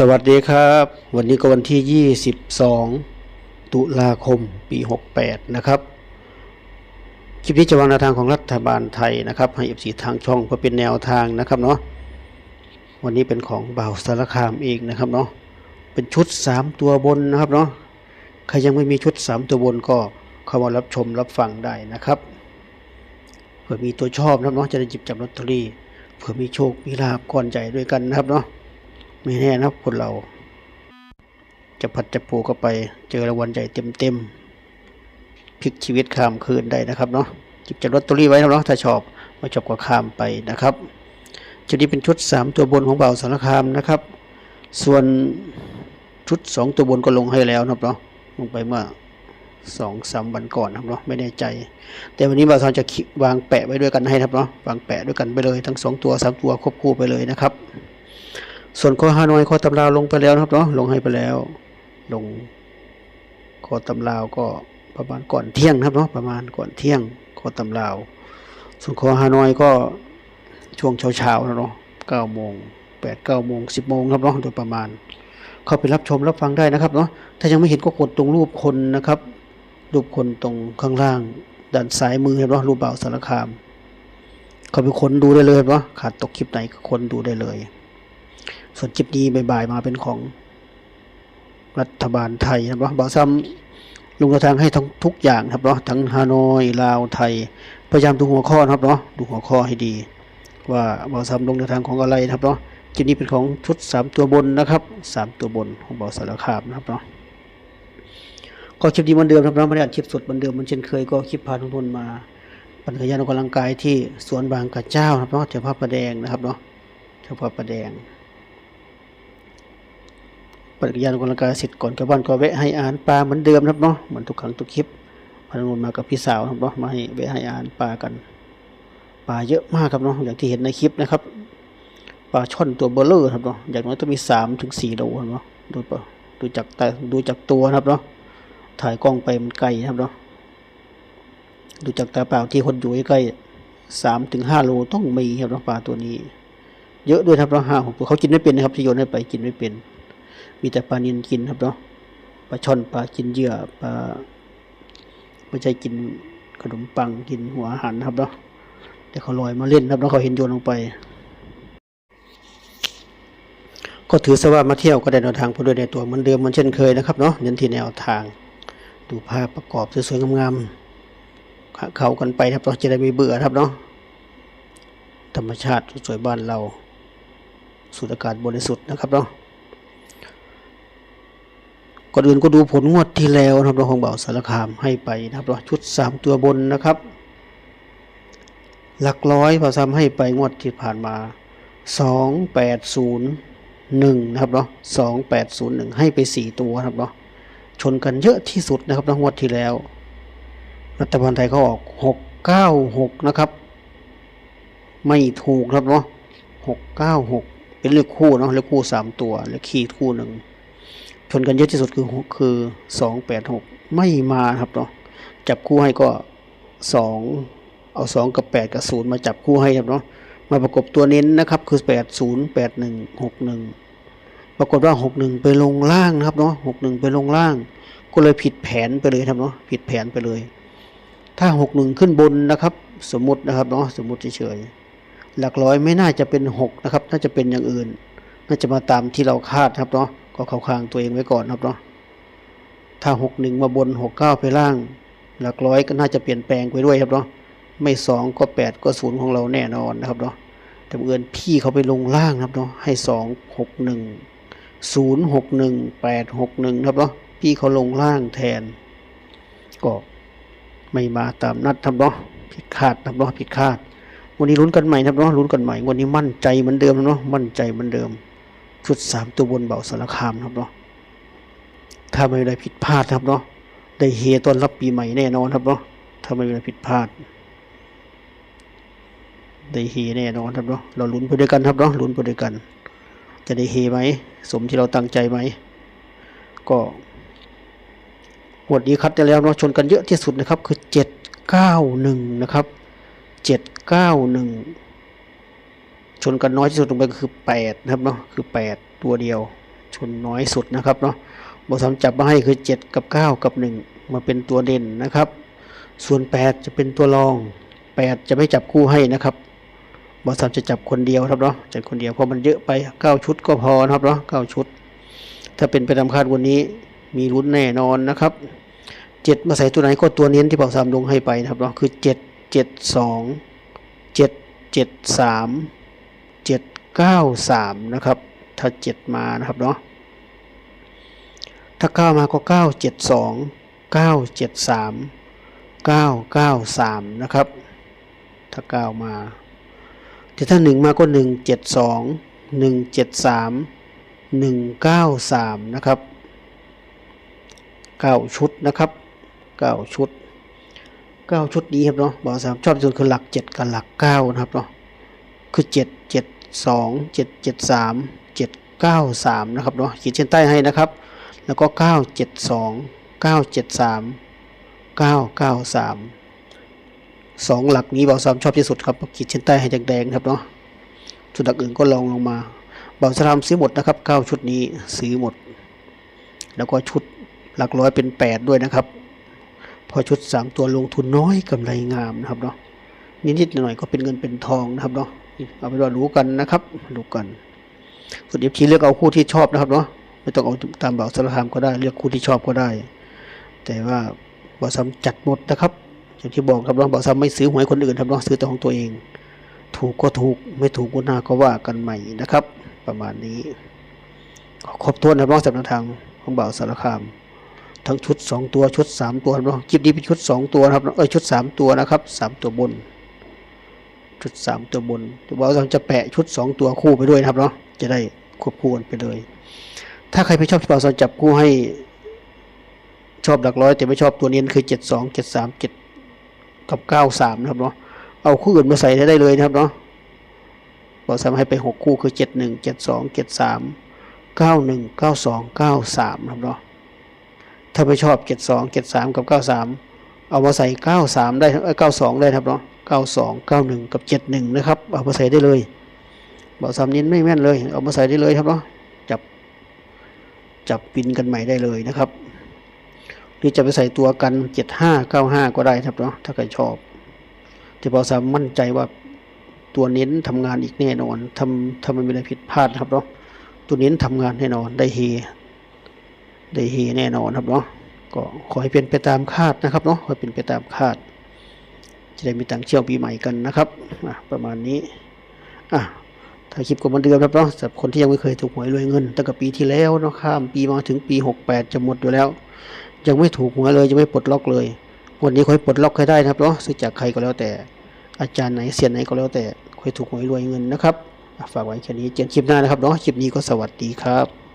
สวัสดีครับ วันนี้ก็วันที่ 22 ตุลาคมปี 68 นะครับ คลิปนี้จะวางแนวทางของรัฐบาลไทยนะครับ ให้เอฟซีทางช่องเพื่อเป็นแนวทางนะครับเนาะวันนี้เป็นของบ่าวสารคามเองนะครับเนาะเป็นชุด 3 ตัวบนนะครับเนาะใครยังไม่มีชุด 3 ตัวบนก็เข้ามารับชมรับฟังได้นะครับเผื่อมีตัวชอบนะครับเนาะจะได้หยิบจับลอตเตอรี่เผื่อมีโชคมีลาบก่อนใจด้วยกันนะครับเนาะ ไม่แน่นะคนเรา จะผัดจะปูก็ไป เจอรางวัลใหญ่เต็มเต็มๆพลิกชีวิตข้ามคืนได้นะครับเนาะจิบจับลอตเตอรี่ไว้นะเนาะถ้าชอบม่ชอบก็ข้ามไปนะครับชุดนี้เป็นชุด 3 ตัวบนของเบาสารคามนะครับ ส่วนชุด 2 ตัวบนก็ลงให้แล้วนะครับเนาะลงไปเมื่อสองสามวันก่อนนะครับเนาะไม่แน่ใจ แต่วันนี้บาสารจะวางแปะไว้ด้วยกันให้นะครับเนาะวางแปะด้วยกันไปเลยทั้งสองตัวสามตัวควบคู่ไปเลยนะครับ ส่วนข้อฮานอยข้อตำราวลงไปแล้วนะครับเนาะลงให้ไปแล้ว ลงข้อตำราวก็ประมาณก่อนเที่ยงนะครับเนาะประมาณก่อนเที่ยงข้อตำราวส่วนข้อฮานอยก็ช่วงเช้าๆนะเนาะเก้าโมงแปดเก้าโมงสิบโมงครับเนาะโดยประมาณ เข้าไปรับชมรับฟังได้นะครับเนาะถ้ายังไม่เห็นก็กดตรงรูปคนนะครับ รูปคนตรงข้างล่างด้านซ้ายมือครับเนาะรูปเบาสารคาม เข้าไปค้นดูได้เลยครับเนาะขาดตกคลิปไหนก็ค้นดูได้เลย ส่วนคลิปนี้บ่ายๆมาเป็นของรัฐบาลไทยนะครับบ่าวซ้ำลงแนวทางให้ทั้งทุกอย่างครับเนาะทั้งฮานอยลาวไทย พยายามดูหัวข้อครับเนาะดูหัวข้อให้ดี ว่าบ่าวซ้ำลงแนวทางของอะไรครับเนาะคลิปนี้เป็นของชุด 3 ตัวบนนะครับ 3 ตัวบนของบ่าวสารคามนะครับเนาะก็คลิปนี้เหมือนเดิมครับเนาะไม่ได้อัดคลิปสดเหมือนเดิมเหมันเช่นเคยก็คลิปพาทุกคนมาปั่นจักรยานออกกำลังกายที่สวนบางกระเจ้านะครับเนาะแถวพระประแดงนะครับเนาะแถวพระประแดง ปฏิกิริยาออกกำลังกายเสร็จก่อนกลับบ้านก็แวะให้อาหารปลาเหมือนเดิมครับเนาะเหมือนทุกครั้งทุกคลิปพนุนมากับพี่สาวครับเนาะมาให้แวะให้อาหารปลากันปลาเยอะมากครับเนาะอย่างที่เห็นในคลิปนะครับปลาช่อนตัวเบลเลอร์ครับเนาะอย่างน้อยต้องมีสามถึงสี่โลครับเนาะดูปะดูจากแต่ดูจากตัวครับเนาะถ่ายกล้องไปมันไกลครับเนาะดูจากตาเปล่าที่คนอยู่ใกล้สามถึงห้าโลต้องมีครับเนาะปลาตัวนี้ เยอะด้วยครับเนาะห้าหกตัวเขากินไม่เป็นนะครับที่โยนให้ไปกินไม่เป็น มีแต่ปลานินกินครับเนาะปลาช่อนปลากินเหยื่อปลาไม่ใช่กินขนมปังกินหัวอาหารนะครับเนาะแต่เขาลอยมาเล่นครับแล้วเขาเห็นโยนลงไป ก็ถือซะว่ามาเที่ยวก็ได้แนวทางผู้โดยในตัวเหมือนเดิมเหมือนเช่นเคยนะครับเนาะเน้นที่แนวทาง ดูภาพประกอบสวยๆงามๆเขากันไปครับเราจะได้ไม่เบื่อครับเนาะธรรมชาติสวยๆบ้านเราสูดอากาศบริสุทธิ์นะครับเนาะ ก่อนอื่นก็ดูผลงวดที่แล้วนะครับเราของเบาสารคามให้ไปนะครับเราชุด 3 ตัวบนนะครับ หลักร้อยเบาซ้ำให้ไปงวดที่ผ่านมา 2801นะครับเนาะ2801 ให้ไป 4 ตัวนะครับเนาะชนกันเยอะที่สุดนะครับงวดที่แล้ว รัฐบาลไทยเขาออก 696 นะครับ ไม่ถูกครับเนาะ696 เป็นเลขคู่เนาะเลขคู่ 3 ตัวเลขคีดคู่หนึ่ง ชนกันเยอะที่สุดคือคือสองแปดหกไม่มาครับเนาะจับคู่ให้ก็สองเอาสองกับแปดกับศูนย์มาจับคู่ให้ครับเนาะมาประกบตัวเน้นนะครับคือแปดศูนย์แปดหนึ่งหกหนึ่งปรากฏว่าหกหนึ่งไปลงล่างนะครับเนาะหกหนึ่งไปลงล่าง ก็เลยผิดแผนไปเลยครับเนาะผิดแผนไปเลย ถ้าหกหนึ่งขึ้นบนนะครับ สมมตินะครับเนาะสมมติเฉยๆหลักร้อยไม่น่าจะเป็นหกนะครับ น่าจะเป็นอย่างอื่น น่าจะมาตามที่เราคาดครับเนาะ ก็เข้าข้างตัวเองไว้ก่อนครับเนาะถ้าหกหนึ่งมาบนหกเก้าไปล่าง หลักร้อยก็น่าจะเปลี่ยนแปลงไปด้วยครับเนาะไม่สองก็แปดก็ศูนย์ของเราแน่นอนนะครับเนาะแต่เอื่นพี่เขาไปลงล่างครับเนาะให้สองหกหนึ่งศูนย์หกหนึ่งแปดหกหนึ่งครับเนาะพี่เขาลงล่างแทน ก็ไม่มาตามนัดครับเนาะผิดคาดครับเนาะผิดคาดวันนี้ลุ้นกันใหม่ครับเนาะลุ้นกันใหม่วันนี้มั่นใจเหมือนเดิมเนาะมั่นใจเหมือนเดิม ชุดสามตัวบนเบาสารคามครับเนาะถ้าไม่มีอะได้ผิดพลาดครับเนาะได้เฮตอนรับปีใหม่แน่นอนครับเนาะถ้าไม่มีอะได้ผิดพลาดได้เฮแน่นอนครับเนาะเราลุ้นไปด้วยกันครับเนาะลุ้นไปด้วยกัน จะได้เฮไหมสมที่เราตั้งใจไหมก็หวดนี้คัดได้แล้วเนาะชนกันเยอะที่สุดนะครับ คือเจ็ดเก้าหนึ่งนะครับเจ็ดเก้าหนึ่ง ชนกันน้อยที่สุดลงไปก็คือแปดนะครับเนาะคือแปดตัวเดียว ชนน้อยสุดนะครับเนาะบอสามจับมาให้คือเจ็ดกับเก้ากับหนึ่งมาเป็นตัวเด่นนะครับ ส่วนแปดจะเป็นตัวรองแปดจะไม่จับคู่ให้นะครับบอสามจะจับคนเดียวครับเนาะจับคนเดียวเพราะมันเยอะไปเก้าชุดก็พอนะครับเนาะเก้าชุด ถ้าเป็นไปตามคาดวันนี้มีลุ้นแน่นอนนะครับเจ็ดมาใส่ตัวไหนก็ตัวเน้นที่บอสามลงให้ไปนะครับเนาะคือเจ็ดเจ็ด สองเก้าสามนะครับ ถ้าเจ็ดมานะครับเนาะถ้าเก้ามาก็เก้าเจ็ดสองเก้าเจ็ดสามเก้าเก้าสามนะครับ ถ้าเก้ามาแต่ถ้าหนึ่งมาก็หนึ่งเจ็ดสองหนึ่งเจ็ดสามหนึ่งเก้าสามนะครับเก้าชุดนะครับเก้าชุดเก้าชุดนี้ครับเนาะบอกสามชอบที่สุดคือหลักเจ็ดกับหลักเก้านะครับเนาะคือเจ็ดเจ็ดสองเจ็ดเจ็ดสามเจ็ดเก้าสามนะครับเนาะขีดเส้นใต้ให้นะครับ แล้วก็เก้าเจ็ดสองเก้าเจ็ดสามเก้าเก้าสามสองหลักนี้บอกสามชอบที่สุดครับขีดเส้นใต้ให้แดงๆครับเนาะส่วนหลักอื่นก็ลองลงมาเบาสามซื้อหมดนะครับเก้าชุดนี้ซื้อหมด แล้วก็ชุดหลักร้อยเป็นแปดด้วยนะครับ พอชุดสามตัวลงทุนน้อยกำไรงามนะครับเนาะนิดๆหน่อยๆก็เป็นเงินเป็นทองนะครับเนาะ เอาไปนว่ารู้กันนะครับ รู้กันส่วนเอฟทีเลือกเอาคู่ที่ชอบนะครับเนาะไม่ต้องเอาตามเบาสลามก็ได้เลือกคู่ที่ชอบก็ได้ แต่ว่าเบาซ้ำจัดหมดนะครับอย่างที่บอกครับเนาะเบาซ้ำไม่ซื้อหวยคนอื่นครับเนาะซื้อแต่ของตัวเอง ถูกก็ถูกไม่ถูกก็น่าก็ว่ากันใหม่นะครับ ประมาณนี้ขอครบถ้วนนะครับน้องสำหรับทางของบ่าวสารคาม ทั้งชุด 2 ตัวชุด 3 ตัวนะครับคลิปนี้เป็นชุด 2 ตัวครับเอ้ยชุด 3 ตัวนะครับ 3 ตัวบน ชุด 3 ตัวบนเดี๋ยวบ่าวเราจะแปะชุด 2 ตัวคู่ไปด้วยนะครับเนาะจะได้ควบคู่กันไปเลย ถ้าใครไม่ชอบที่บ่าวสอนจับคู่ให้ชอบหลักร้อยแต่ไม่ชอบตัวนี้คือ 7 2 7 3 7 กับ 9 3 นะครับเนาะเอาคู่อื่นมาใส่ได้เลยนะครับเนาะบอกสามให้ไปหกคู่คือเจ็ดหนึ่งเจ็ดสองเจ็ดสามเก้าหนึ่งเก้าสองเก้าสามครับเนาะถ้าไม่ชอบเจ็ดสองเจ็ดสามกับเก้าสามเอามาใส่เก้าสามได้เก้าสองได้ครับเนาะ เก้าสองเก้าหนึ่งกับเจ็ดหนึ่งนะครับ เอามาใส่ได้เลยเบอกสามนิ้นไม่แม่นเลย เอามาใส่ได้เลยครับเนาะจับจับปินกันใหม่ได้เลยนะครับ หรือจะไปใส่ตัวกันเจ็ดห้าเก้าห้าก็ได้ครับเนาะถ้าใครชอบ แต่เบอกสามมั่นใจว่าตัวเน้นทำงานอีกแน่นอนทำทำไมมีอะไรผิดพลาดนะครับเนาะตัวเน้นทำงานแน่นอนได้เฮได้เฮแน่นอนครับเนาะก็ขอให้เป็นไปตามคาดนะครับเนาะขอให้เป็นไปตามคาด จะได้มีตังเที่ยวปีใหม่กันนะครับประมาณนี้อะถ้าคลิปก็เหมือนเดิมครับเนาะสำหรับคนที่ยังไม่เคยถูกหวยรวยเงินตั้งแต่ปีที่แล้วเนาะข้ามปีมาถึงปี 68 จะหมดอยู่แล้ว ยังไม่ถูกหวยเลยยังไม่ปลดล็อกเลยวันนี้ขอให้ปลดล็อกให้ได้นะครับเนาะซื้อจากใครก็แล้วแต่ อาจารย์ไหนเสียนไหนก็แล้วแต่ค่อยถูกหวยรวยเงินนะครับฝากไว้แค่นี้เจอกันคลิปหน้านะครับเนาะคลิปนี้ก็สวัสดีครับ